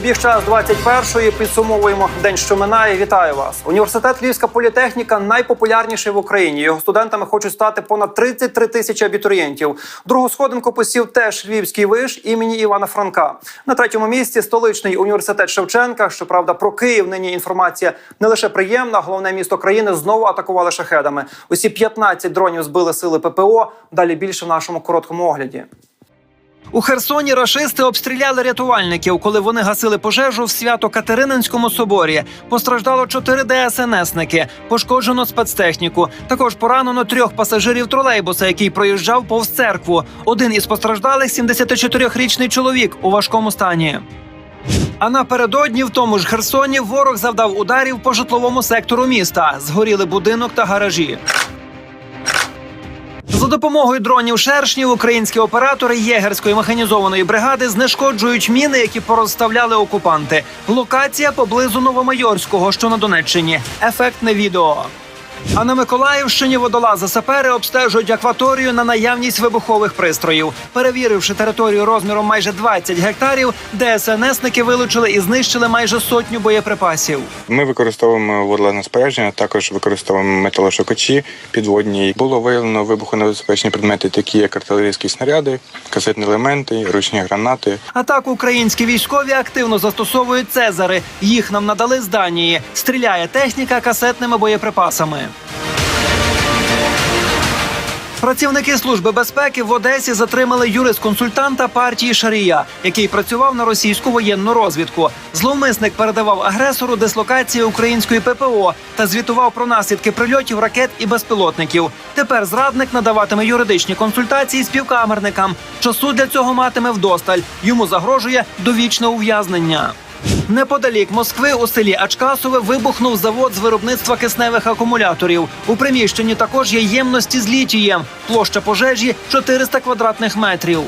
Добіг час 21-ї. Підсумовуємо день, що минає. Вітаю вас. Університет Львівська політехніка найпопулярніший в Україні. Його студентами хочуть стати понад 33 тисячі абітурієнтів. Другу сходинку посів теж Львівський виш імені Івана Франка. На третьому місці столичний університет Шевченка. Щоправда, про Київ нині інформація не лише приємна. Головне місто країни знову атакували шахедами. Усі 15 дронів збили сили ППО. Далі більше в нашому короткому огляді. У Херсоні рашисти обстріляли рятувальників, коли вони гасили пожежу в свято-Катерининському соборі. Постраждало чотири ДСНСники, пошкоджено спецтехніку. Також поранено трьох пасажирів тролейбуса, який проїжджав повз церкву. Один із постраждалих 74-річний чоловік у важкому стані. А напередодні в тому ж Херсоні ворог завдав ударів по житловому сектору міста. Згоріли будинок та гаражі. За допомогою дронів шершнів українські оператори єгерської механізованої бригади знешкоджують міни, які порозставляли окупанти. Локація поблизу Новомайорського, що на Донеччині. Ефектне відео. А на Миколаївщині водолази сапери обстежують акваторію на наявність вибухових пристроїв. Перевіривши територію розміром майже 20 гектарів, ДСНСники вилучили і знищили майже сотню боєприпасів. Ми використовуємо водолазне спорядження, також використовуємо металошукачі підводні. Було виявлено вибухонебезпечні предмети, такі як артилерійські снаряди, касетні елементи, ручні гранати. А так українські військові активно застосовують цезари. Їх нам надали з Данії. Стріляє техніка касетними боєприпасами. Працівники служби безпеки в Одесі затримали юрисконсультанта партії Шарія, який працював на російську воєнну розвідку. Зловмисник передавав агресору дислокації української ППО та звітував про наслідки прильотів ракет і безпілотників. Тепер зрадник надаватиме юридичні консультації співкамерникам. Часу для цього матиме вдосталь. Йому загрожує довічне ув'язнення. Неподалік Москви у селі Ачкасове вибухнув завод з виробництва кисневих акумуляторів. У приміщенні також є ємності з літієм. Площа пожежі 400 квадратних метрів.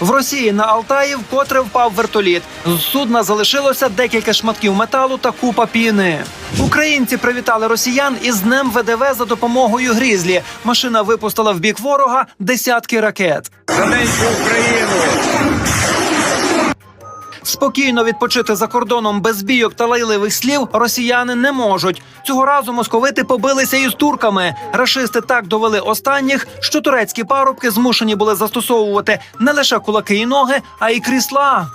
В Росії на Алтаї вкотре впав вертоліт. З судна залишилося декілька шматків металу та купа піни. Українці привітали росіян із днем ВДВ за допомогою грізлі. Машина випустила в бік ворога десятки ракет. Спокійно відпочити за кордоном без бійок та лайливих слів росіяни не можуть. Цього разу московити побилися із турками. Рашисти так довели останніх, що турецькі парубки змушені були застосовувати не лише кулаки і ноги, а й крісла.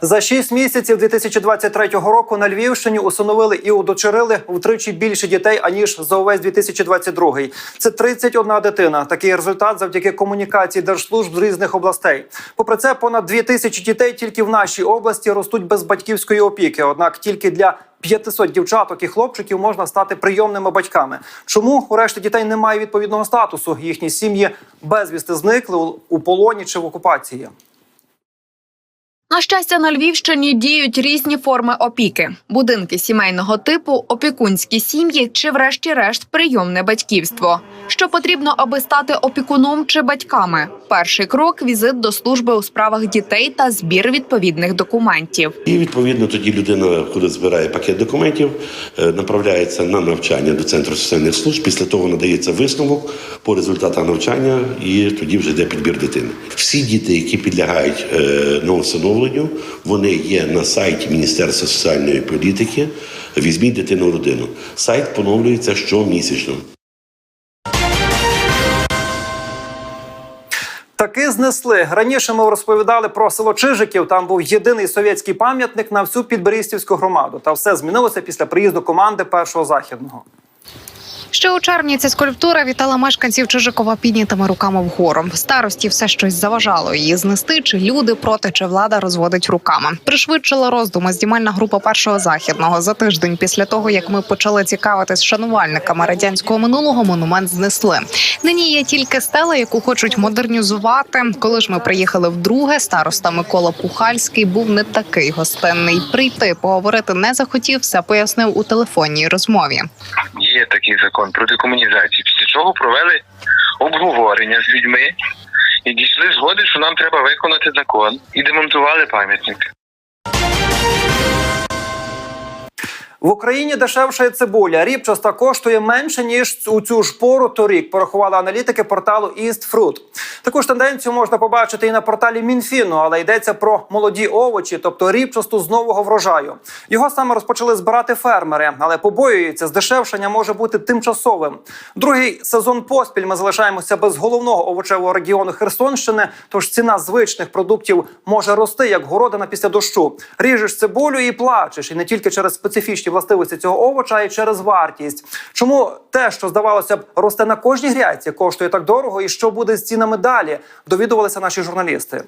За шість місяців 2023 року на Львівщині усиновили і удочерили втричі більше дітей аніж за увесь 2022. Це 31 дитина. Такий результат завдяки комунікації держслужб з різних областей. Попри це, понад 2 тисячі дітей тільки в нашій області ростуть без батьківської опіки. Однак тільки для 500 дівчаток і хлопчиків можна стати прийомними батьками. Чому у решті дітей немає відповідного статусу? Їхні сім'ї безвісти зникли у- полоні чи в окупації. На щастя, на Львівщині діють різні форми опіки: будинки сімейного типу, опікунські сім'ї чи, врешті-решт, прийомне батьківство. Що потрібно, аби стати опікуном чи батьками? Перший крок візит до служби у справах дітей та збір відповідних документів. І відповідно тоді людина, коли збирає пакет документів, е, направляється на навчання до центру соціальних служб. Після того надається висновок по результатах навчання, і тоді вже йде підбір дитини. Всі діти, які підлягають е, на усиновленню, вони є на сайті Міністерства соціальної політики. Візьміть дитину в родину. Сайт поновлюється щомісячно. Таки знесли. Раніше ми розповідали про село Чижиків. Там був єдиний совєтський пам'ятник на всю підберістівську громаду. Та все змінилося після приїзду команди першого західного. Ще у червні ця скульптура вітала мешканців Чижикова піднятими руками вгору. Старості все щось заважало її знести, чи люди проти, чи влада розводить руками. Пришвидшила роздуми знімальна група першого західного за тиждень після того, як ми почали цікавитись шанувальниками радянського минулого. Монумент знесли. Нині є тільки стела, яку хочуть модернізувати. Коли ж ми приїхали вдруге, староста Микола Пухальський був не такий гостинний. Прийти поговорити не захотів, все пояснив у телефонній розмові. є такий закон про декомунізацію, після чого провели обговорення з людьми і дійшли згоди, що нам треба виконати закон і демонтували пам'ятник. В Україні дешевша цибуля. Ріпчаста коштує менше ніж у цю ж пору торік. Порахували аналітики порталу EastFruit. Таку ж тенденцію можна побачити і на порталі Мінфіну, але йдеться про молоді овочі, тобто ріпчасту з нового врожаю. Його саме розпочали збирати фермери, але побоюються, здешевшення може бути тимчасовим. Другий сезон поспіль ми залишаємося без головного овочевого регіону Херсонщини. Тож ціна звичних продуктів може рости як городина після дощу. Ріжеш цибулю і плачеш, і не тільки через специфічні властивості цього овоча, й через вартість. Чому те, що здавалося б, росте на кожній грядці, коштує так дорого, і що буде з цінами далі? Довідувалися наші журналісти.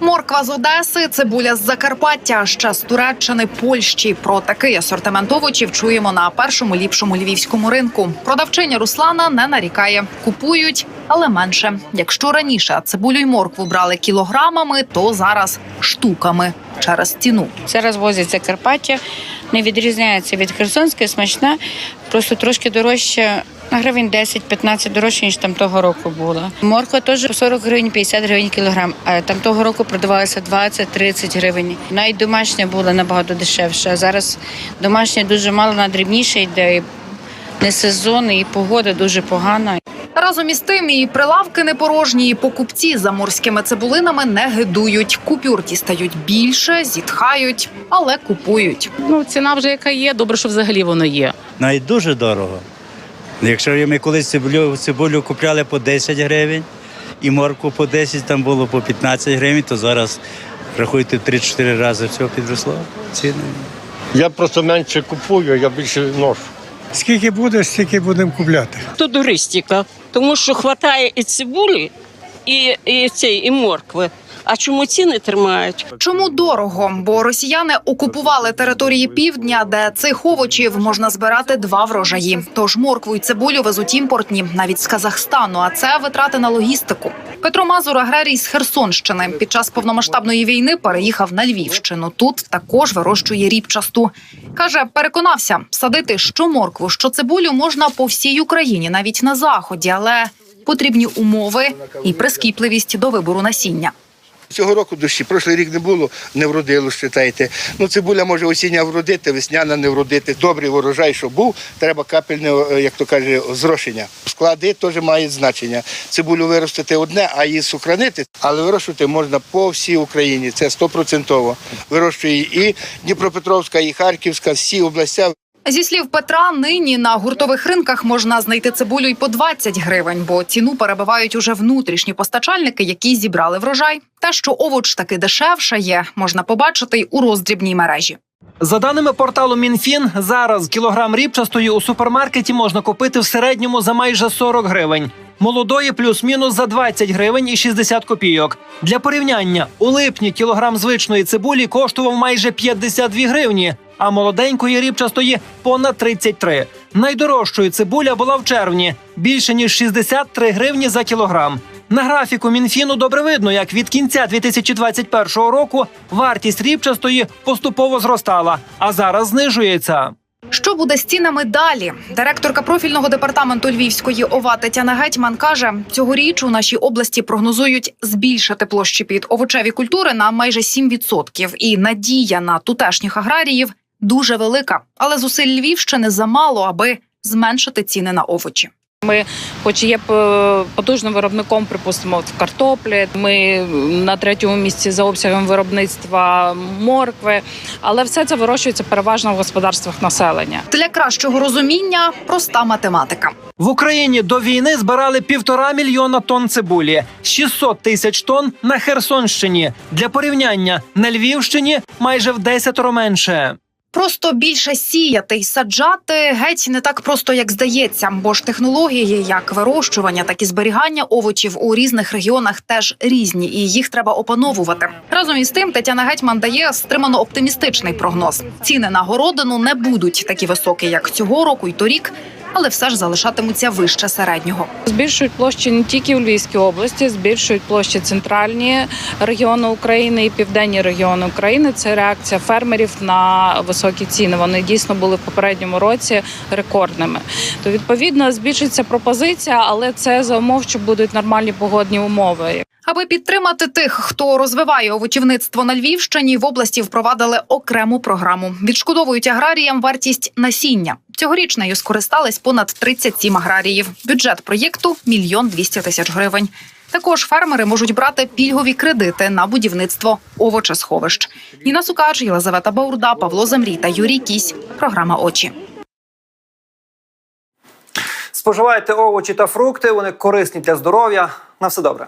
Морква з Одеси, цибуля з Закарпаття, ще з Туреччини, Польщі. Про такий асортимент овочів чуємо на першому ліпшому львівському ринку. Продавчиня Руслана не нарікає, купують, але менше. Якщо раніше цибулю й моркву брали кілограмами, то зараз штуками через ціну. Зараз возять Закарпаття, не відрізняється від Херсонської, смачна, просто трошки дорожче. На гривень 10-15 дорожче, ніж там того року було. Морква теж по 40 гривень, 50 гривень кілограм. А там того року продавалася 20-30 гривень. Навіть домашня була набагато дешевша. А зараз домашня дуже мало, вона дрібніше йде. Не сезон, і погода дуже погана. Разом із тим, і прилавки не порожні, і покупці за морськими цибулинами не гидують. Купюр дістають більше, зітхають, але купують. Ну, ціна вже яка є, добре, що взагалі воно є. навіть дуже дорого. Якщо ми колись цибулю, цибулю купляли по 10 гривень і морку по 10, там було по 15 гривень, то зараз рахуйте 3-4 рази все підросло ціни. Я просто менше купую, я більше ношу. Скільки буде, стільки будемо купляти. то туристика, тому що вистачає і цибулі, і, і, цей, і моркви. А чому ціни тримають? Чому дорого? Бо росіяни окупували території півдня, де цих овочів можна збирати два врожаї. Тож моркву й цибулю везуть імпортні навіть з Казахстану. А це витрати на логістику. Петро Мазур, аграрій з Херсонщини, під час повномасштабної війни переїхав на Львівщину. Тут також вирощує ріпчасту. каже, переконався, садити що моркву, що цибулю можна по всій Україні, навіть на заході, але потрібні умови і прискіпливість до вибору насіння. Цього року дощі, прошлий рік не було, не вродило, считайте. Ну, цибуля може осіння вродити, весняна не вродити. Добрий урожай, що був, треба капельне, е, як то каже, зрошення. Склади теж мають значення. Цибулю виростити одне, а її сохранити, але вирощувати можна по всій Україні. Це стопроцентово. Вирощує і Дніпропетровська, і Харківська, всі області. Зі слів Петра, нині на гуртових ринках можна знайти цибулю й по 20 гривень, бо ціну перебивають уже внутрішні постачальники, які зібрали врожай. Те, що овоч таки дешевшає, можна побачити й у роздрібній мережі. За даними порталу Мінфін, зараз кілограм ріпчастої у супермаркеті можна купити в середньому за майже 40 гривень. Молодої плюс-мінус за 20 гривень і 60 копійок. Для порівняння у липні кілограм звичної цибулі коштував майже 52 гривні, а молоденької ріпчастої понад 33. Найдорожчою цибуля була в червні більше ніж 63 гривні за кілограм. На графіку Мінфіну добре видно, як від кінця 2021 року вартість ріпчастої поступово зростала, а зараз знижується. Що буде з цінами далі? Директорка профільного департаменту Львівської ОВА Тетяна Гетьман каже: цьогоріч у нашій області прогнозують збільшити площі під овочеві культури на майже 7%. І надія на тутешніх аграріїв дуже велика. Але зусиль Львівщини замало, аби зменшити ціни на овочі. Ми, хоч є е, потужним виробником, припустимо, в картоплі, ми на третьому місці за обсягом виробництва моркви, але все це вирощується переважно в господарствах населення. Для кращого розуміння проста математика. В Україні до війни збирали півтора мільйона тонн цибулі, 600 тисяч тонн на Херсонщині. Для порівняння на Львівщині майже в десятеро менше. Просто більше сіяти й саджати геть не так просто, як здається, бо ж технології, як вирощування, так і зберігання овочів у різних регіонах теж різні, і їх треба опановувати. Разом із тим, Тетяна Гетьман дає стримано оптимістичний прогноз. Ціни на городину не будуть такі високі, як цього року й торік, але все ж залишатимуться вище середнього. Збільшують площі не тільки у Львівській області, збільшують площі центральні регіони України і південні регіони України. Це реакція фермерів на високі ціни. Вони дійсно були в попередньому році рекордними. То відповідно збільшиться пропозиція, але це за умов, що будуть нормальні погодні умови. Аби підтримати тих, хто розвиває овочівництво на Львівщині, в області впровадили окрему програму. Відшкодовують аграріям вартість насіння. Цьогоріч нею скористались понад 37 аграріїв. Бюджет проєкту мільйон 200 тисяч гривень. Також фермери можуть брати пільгові кредити на будівництво овочесховищ. Ніна Сукач, Єлизавета Баурда, Павло Замрій та Юрій Кісь. Програма Очі. Споживайте овочі та фрукти, вони корисні для здоров'я. На все добре.